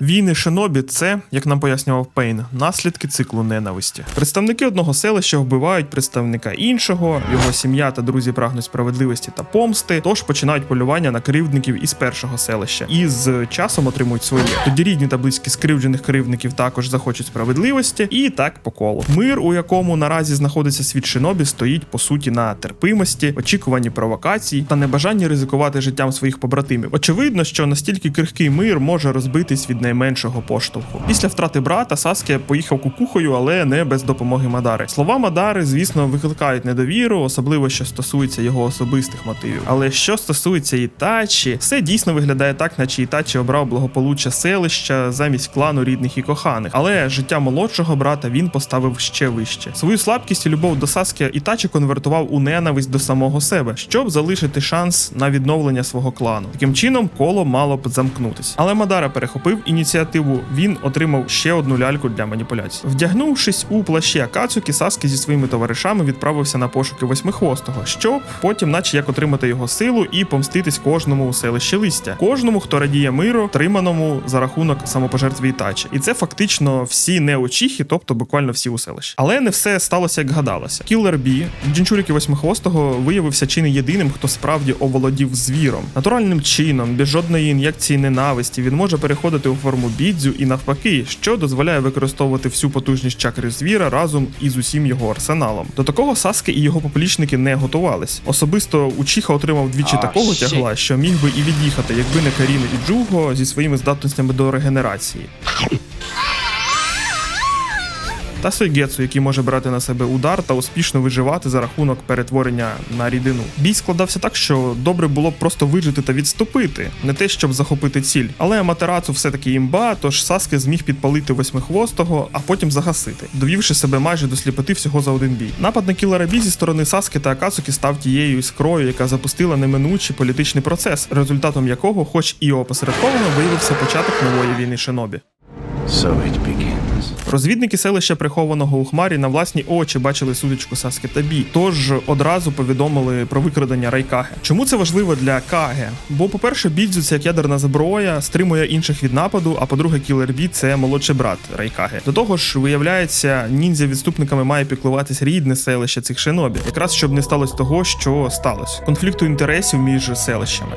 Війни Шинобі це, як нам пояснював Пейн, наслідки циклу ненависті. Представники одного селища вбивають представника іншого, його сім'я та друзі прагнуть справедливості та помсти, тож починають полювання на кривдників із першого селища і з часом отримують своє. Тоді рідні та близькі скривджених кривдників також захочуть справедливості, і так по колу. Мир, у якому наразі знаходиться світ Шинобі, стоїть по суті на терпимості, очікуванні провокацій та небажанні ризикувати життям своїх побратимів. Очевидно, що настільки крихкий мир може розбитись від найменшого поштовху. Після втрати брата Саске поїхав кукухою, але не без допомоги Мадари. Слова Мадари, звісно, викликають недовіру, особливо що стосується його особистих мотивів. Але що стосується Ітачі, все дійсно виглядає так, наче Ітачі обрав благополуччя селища замість клану рідних і коханих. Але життя молодшого брата він поставив ще вище. Свою слабкість і любов до Саске Ітачі конвертував у ненависть до самого себе, щоб залишити шанс на відновлення свого клану. Таким чином, коло мало б замкнутися. Але Мадара перехопив ініціативу. Він отримав ще одну ляльку для маніпуляцій. Вдягнувшись у плащі Акацуки, Саске зі своїми товаришами відправився на пошуки восьмихвостого, щоб потім, наче як отримати його силу і помститись кожному у селищі листя, кожному, хто радіє миру, триманому за рахунок самопожертви Ітачі. І це фактично всі неочіхи, тобто буквально всі у селищі. Але не все сталося як гадалося. Кілер Бі, Джинчуріки восьмихвостого, виявився чи не єдиним, хто справді оволодів звіром. Натуральним чином, без жодної ін'єкції ненависті, він може переходити у форму бідзю і навпаки, що дозволяє використовувати всю потужність чакри звіра разом із усім його арсеналом. До такого Саске і його поплічники не готувались. Особисто Учіха отримав двічі oh, такого shit. тягла, що міг би і від'їхати, якби не Каріни і Джуго зі своїми здатностями до регенерації. Та Сойгецу, який може брати на себе удар та успішно виживати за рахунок перетворення на рідину. Бій складався так, що добре було б просто вижити та відступити, не те, щоб захопити ціль. Але Аматерацу все-таки імба, тож Саске зміг підпалити восьмихвостого, а потім загасити, довівши себе майже до сліпоти всього за один бій. Напад на кілера бі зі сторони Саске та Акацуки став тією іскрою, яка запустила неминучий політичний процес, результатом якого, хоч і опосередковано, виявився початок нової війни Шинобі. So it. Розвідники селища прихованого у хмарі на власні очі бачили судочку Саске та Бі, тож одразу повідомили про викрадення Райкаге. Чому це важливо для Каге? Бо, по-перше, бідзю як ядерна зброя, стримує інших від нападу. А по-друге, кілер Бі це молодший брат Райкаге. До того ж, виявляється, ніндзя відступниками має піклуватись рідне селище цих шинобі, якраз щоб не сталося того, що сталося конфлікту інтересів між селищами.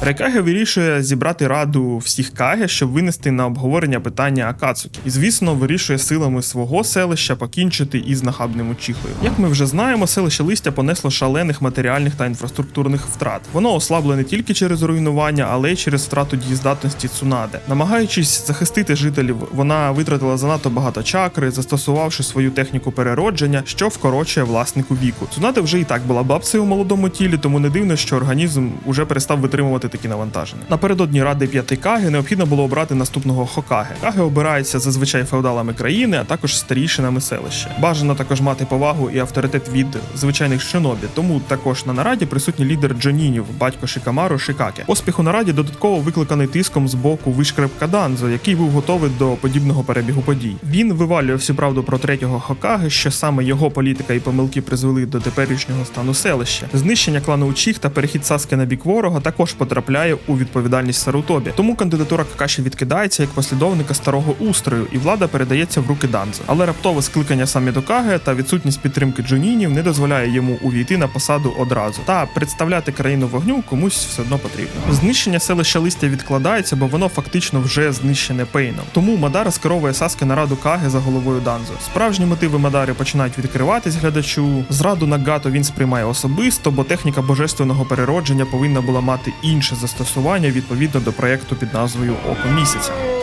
Райкаге вирішує зібрати раду всіх каге, щоб винести на обговорення питання Акацуки. І звісно, вирішує силами свого селища покінчити із нахабним Учихою. Як ми вже знаємо, селище листя понесло шалених матеріальних та інфраструктурних втрат. Воно ослабле не тільки через руйнування, але й через втрату дієздатності Цунаде. Намагаючись захистити жителів, вона витратила занадто багато чакри, застосувавши свою техніку переродження, що вкорочує власнику віку. Цунаде вже і так була бабцею у молодому тілі, тому не дивно, що організм уже перестав витримувати такі навантаження. Напередодні ради п'яти Каги необхідно було обрати наступного Хокаге. Каги обирається зазвичай феодалами країни, а також старішинами селища. Бажано також мати повагу і авторитет від звичайних шинобі. Тому також на нараді присутній лідер Джонінів, батько Шикамару Шикаке. Поспіх у нараді додатково викликаний тиском з боку вишкрепка Данзо, який був готовий до подібного перебігу подій. Він вивалює всю правду про третього Хокаге, що саме його політика і помилки призвели до теперішнього стану селища. Знищення клану Учих та перехід Саски на бік ворога також потрапляє у відповідальність Сарутобі. Тому кандидатура Какаші відкидається як послідовника старого устрою, і влада передається в руки Данзо. Але раптове скликання самі Докаге та відсутність підтримки Джунінів не дозволяє йому увійти на посаду одразу. Та представляти країну вогню комусь все одно потрібно. Знищення селища листя відкладається, бо воно фактично вже знищене пейном. Тому Мадара скеровує Саске на раду Каге за головою Данзо. Справжні мотиви Мадари починають відкриватись глядачу. Зраду Нагато він сприймає особисто, бо техніка божественного переродження повинна була мати інше застосування відповідно до проєкту під назвою Око місяця.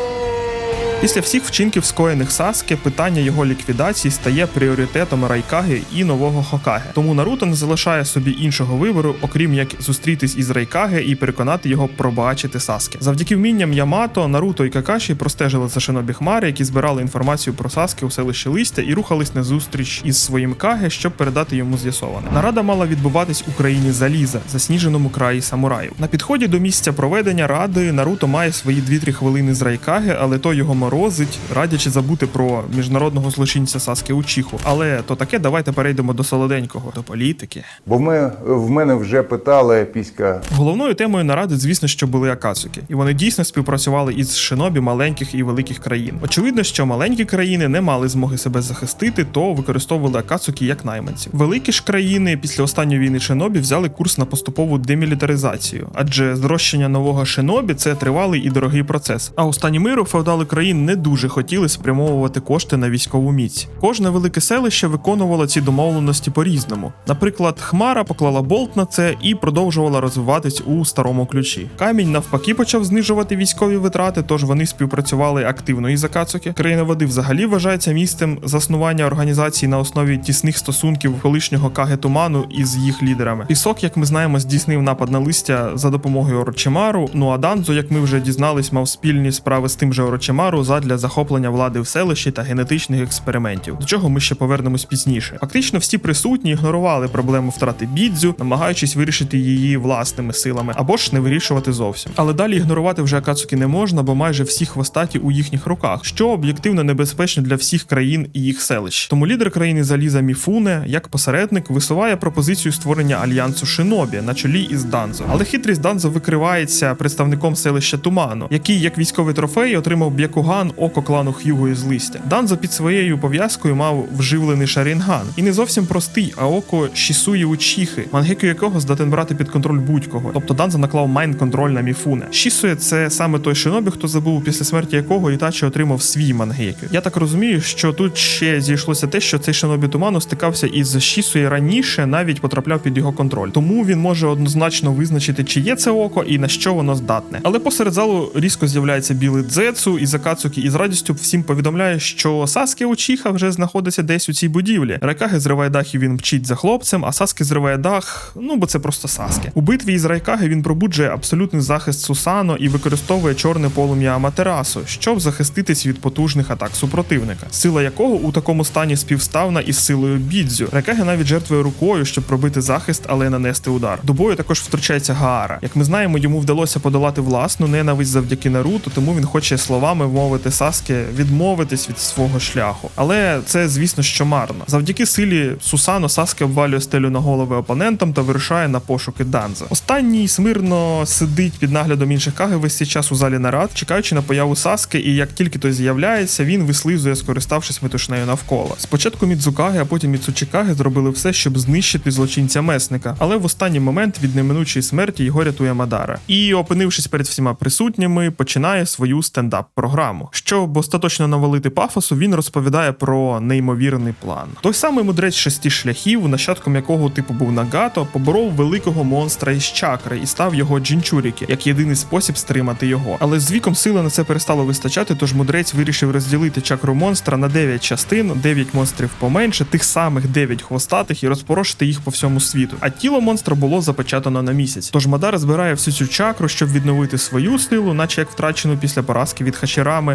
Після всіх вчинків скоєних Саске, питання його ліквідації стає пріоритетом Райкаги і нового Хокаге. Тому Наруто не залишає собі іншого вибору, окрім як зустрітись із Райкаге і переконати його пробачити Саске. Завдяки вмінням Ямато, Наруто і Какаші простежили за шинобі Хмари, які збирали інформацію про Саске у селищі листя і рухались на зустріч із своїм Каге, щоб передати йому з'ясоване. Нарада мала відбуватись у країні Заліза, засніженому краї самураїв. На підході до місця проведення ради Наруто має свої 2-3 хвилини з Райкаге, але той його морозить, радячи забути про міжнародного злочинця Саске Учіху. Але то таке, давайте перейдемо до солоденького, до політики. Бо ми, в мене вже питали піська Головною темою наради, звісно, що були Акацуки, і вони дійсно співпрацювали із шинобі маленьких і великих країн. Очевидно, що маленькі країни не мали змоги себе захистити, то використовували Акацуки як найманців. Великі ж країни після останньої війни шинобі взяли курс на поступову демілітаризацію, адже зрощення нового шинобі це тривалий і дорогий процес. А у стані миру феодали країн не дуже хотіли спрямовувати кошти на військову міць. Кожне велике селище виконувало ці домовленості по-різному. Наприклад, Хмара поклала болт на це і продовжувала розвиватись у старому ключі. Камінь навпаки почав знижувати військові витрати, тож вони співпрацювали активно із Акацуки. Країна води взагалі вважається місцем заснування організації на основі тісних стосунків колишнього Каге Туману із їх лідерами. Пісок, як ми знаємо, здійснив напад на листя за допомогою Орочимару. Ну а Данзо, як ми вже дізнались, мав спільні справи з тим же Орочимару задля захоплення влади в селищі та генетичних експериментів. До чого ми ще повернемось пізніше. Фактично, всі присутні ігнорували проблему втрати бідзю, намагаючись вирішити її власними силами, або ж не вирішувати зовсім. Але далі ігнорувати вже Акацуки не можна, бо майже всі хвостаті у їхніх руках, що об'єктивно небезпечно для всіх країн і їх селищ. Тому лідер країни Заліза Міфуне, як посередник, висуває пропозицію створення альянсу Шинобі на чолі із Данзо. Але хитрість Данзо викривається представником селища Туману, який, як військовий трофей, отримав Б'якуган око клану Х'юго із листя. Данзо під своєю пов'язкою мав вживлений шарінган, і не зовсім простий, а око Шісуї Учіхи, мангеку якого здатен брати під контроль будь-кого. Тобто Данзо наклав майн-контроль на Міфуне. Шісує це саме той шинобі, хто забув після смерті якого Ітачі отримав свій мангеку. Я так розумію, що тут ще зійшлося те, що цей шинобі туману стикався із Шісує раніше, навіть потрапляв під його контроль. Тому він може однозначно визначити, чи є це око і на що воно здатне. Але посеред залу різко з'являється білий дзецу і Закацуки і з радістю всім повідомляє, що Саске Учіха вже знаходиться десь у цій будівлі. Райкаги зриває дах і він мчить за хлопцем, а Саске зриває дах. Ну бо це просто Саске. У битві із Райкаги він пробуджує абсолютний захист Сусано і використовує чорне полум'я Аматерасу, щоб захиститись від потужних атак супротивника, сила якого у такому стані співставна із силою Бідзю. Райкаги навіть жертвує рукою, щоб пробити захист, але нанести удар. До бою також втручається Гаара. Як ми знаємо, йому вдалося подолати власну ненависть завдяки Наруто, тому він хоче словами вмовити Саске відмовитись від свого шляху. Але це, звісно, що марно. Завдяки силі Сусано Саске обвалює стелю на голови опонентам та вирушає на пошуки Данза. Останній смирно сидить під наглядом інших каги весь цей час у залі нарад, чекаючи на появу Саске, і як тільки той з'являється, він вислизує, скориставшись метушнею навколо. Спочатку Мідзукаги, а потім Міцучикаги зробили все, щоб знищити злочинця месника, але в останній момент від неминучої смерті його рятує Мадара. І, опинившись перед всіма присутніми, починає свою стендап-програму. Щоб остаточно навалити пафосу, він розповідає про неймовірний план. Той самий мудрець шести шляхів, нащадком якого типу був Нагато, поборов великого монстра із чакри і став його джінчуріки, як єдиний спосіб стримати його. Але з віком сили на це перестало вистачати, тож мудрець вирішив розділити чакру монстра на 9 частин, 9 монстрів поменше, тих самих 9 хвостатих і розпорошити їх по всьому світу. А тіло монстра було запечатано на місяць. Тож Мадар збирає всю цю чакру, щоб відновити свою силу, наче як втрачену після поразки від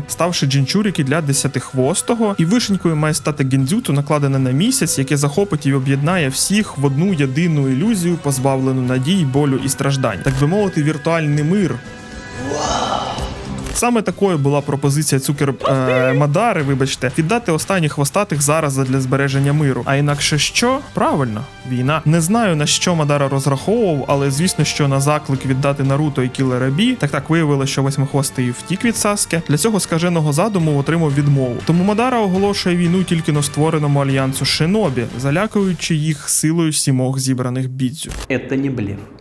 Ставши джинчуріки для десятихвостого, і вишенькою має стати гіндзюту, накладене на місяць, яке захопить і об'єднає всіх в одну єдину ілюзію, позбавлену надій, болю і страждань, так би мовити, віртуальний мир. Саме такою була пропозиція цукер е, Мадари, вибачте, віддати останніх хвостатих зараз для збереження миру. А інакше що? Правильно, війна. Не знаю на що Мадара розраховував, але звісно, що на заклик віддати Наруто і Кілера Бі, так так виявилося, що восьмихвостий втік від Саске. Для цього скаженого задуму отримав відмову. Тому Мадара оголошує війну тільки на створеному альянсу Шинобі, залякуючи їх силою сімох зібраних бідзю. Это не блеф.